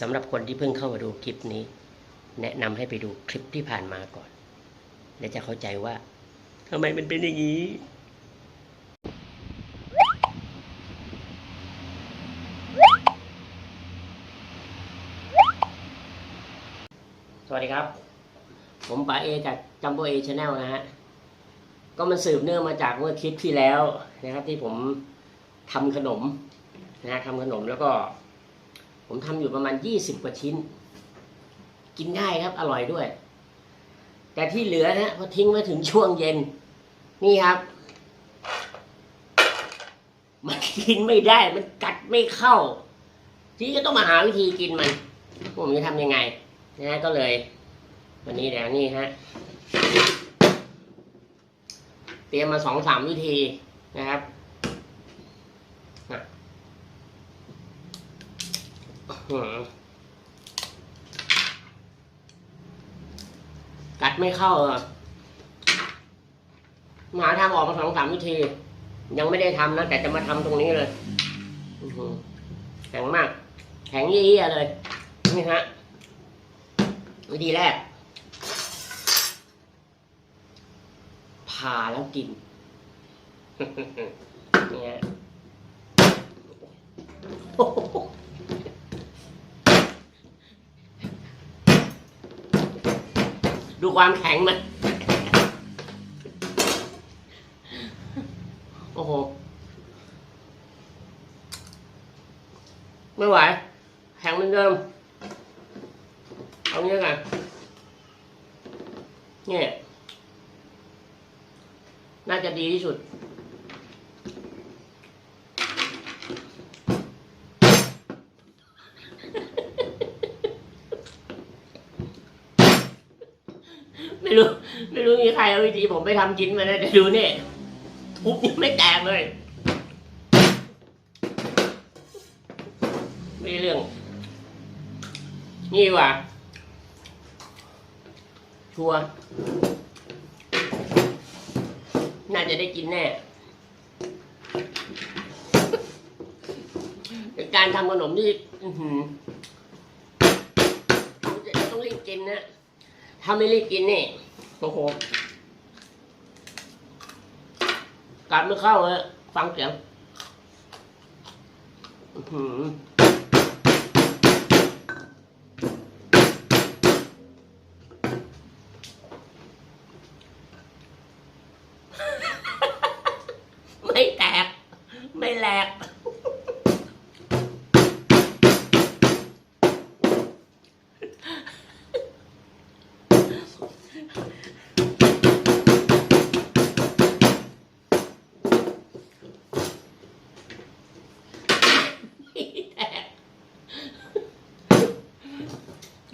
สำหรับคนที่เพิ่งเข้ามาดูคลิปนี้ แนะนำให้ไปดูคลิปที่ผ่านมาก่อน และจะเข้าใจว่าทำไมมันเป็นอย่างนี้สวัสดีครับ ผมป๋าเอจากจัมโบเอชาแนลนะฮะ ก็มันสืบเนื่องมาจากเมื่อคลิปที่แล้วนะครับที่ผมทำขนมนะฮะทำขนมแล้วก็ ผมทำอยู่ประมาณยี่สิบกว่าชิ้น กินง่ายครับ อร่อยด้วย แต่ที่เหลือนะพอทิ้งไว้ถึงช่วงเย็น นี่ครับ มันกินไม่ได้มันกัดไม่เข้า ทีนี้ก็ต้องมาหาวิธีกินมัน ผมจะทำยังไงนะฮะก็เลย วันนี้เดี๋ยวนี่ฮะเตรียมมาสองสามวิธีนะครับอะอื้อหือ กัดไม่เข้าเหรอหาทางออกมาสองสามวิธี ยังไม่ได้ทำนะ แต่จะมาทำตรงนี้เลยแข็งมาก แข็งเยี่ๆเลย นี่ฮะ วิธีแรกผ่าแล้วกินเนี่ยโอ้โห ดูความแข็งมันโอ้โห ไม่ไหว แข็งเหมือนเดิม เอางี้กันเนี่ย น่าจะดีที่สุด ไม่รู้ ไม่รู้มีใครเอาวิธีผมไปทำกินมานะแต่ดูเนี่ยทุบยังไม่แตกเลยไม่เรื่อง นี่ว่าชัวน่าจะได้กินแน่เป็นการทำขนมที่อือหือต้องรีบกินนะ ถ้าไม่รีบกินนี่โอ้โหกัดไม่เข้าเลยฟังเสียงอื้อหือไม่แตก ไม่แหลก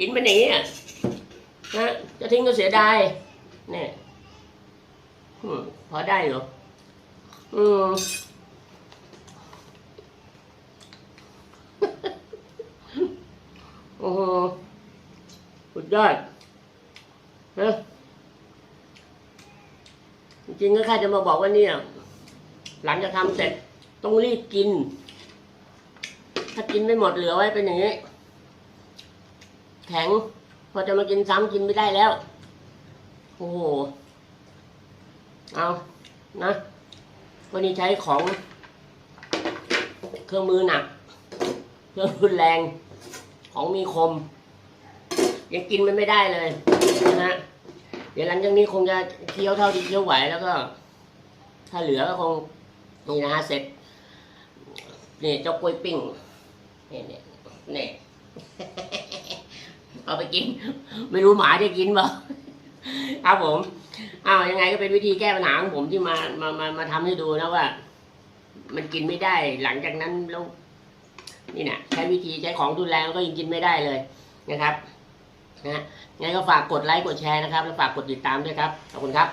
กินไปอย่างนี้อะนะจะทิ้งก็เสียดายเนี่ยพอได้เหรออืมโอ้โหสุดยอดนะจริงก็แค่จะมาบอกว่าเนี่ย หลังจากทำเสร็จต้องรีบกิน ถ้ากินไม่หมดเหลือไว้เป็นอย่างนี้ แข็ง พอจะมากินซ้ำกินไม่ได้แล้ว โอ้โห เอานะ วันนี้ใช้ของ เครื่องมือหนัก เครื่องรุนแรง ของมีคม ยังกินมันไม่ได้เลยนะฮะ เดี๋ยวหลังจากนี้คงจะเคี้ยวเท่าที่เคี้ยวไหวแล้วก็ ถ้าเหลือก็คงนี่นะฮะเสร็จนี่เจ้ากล้วยปิ้งนี่นี่นี่ เอาไปกิน ไม่รู้หมาจะกินบ่ครับผมอ้าวยังไงก็เป็นวิธีแก้ปัญหาของผมที่มามามามาทำให้ดูนะว่า มันกินไม่ได้ หลังจากนั้นแล้วนี่นะใช้วิธีใช้ของทุนแลก็ยังกินไม่ได้เลยนะครับนะงั้นก็ฝากกดไลค์กดแชร์นะครับ แล้วฝากกดติดตามด้วยครับขอบคุณครับ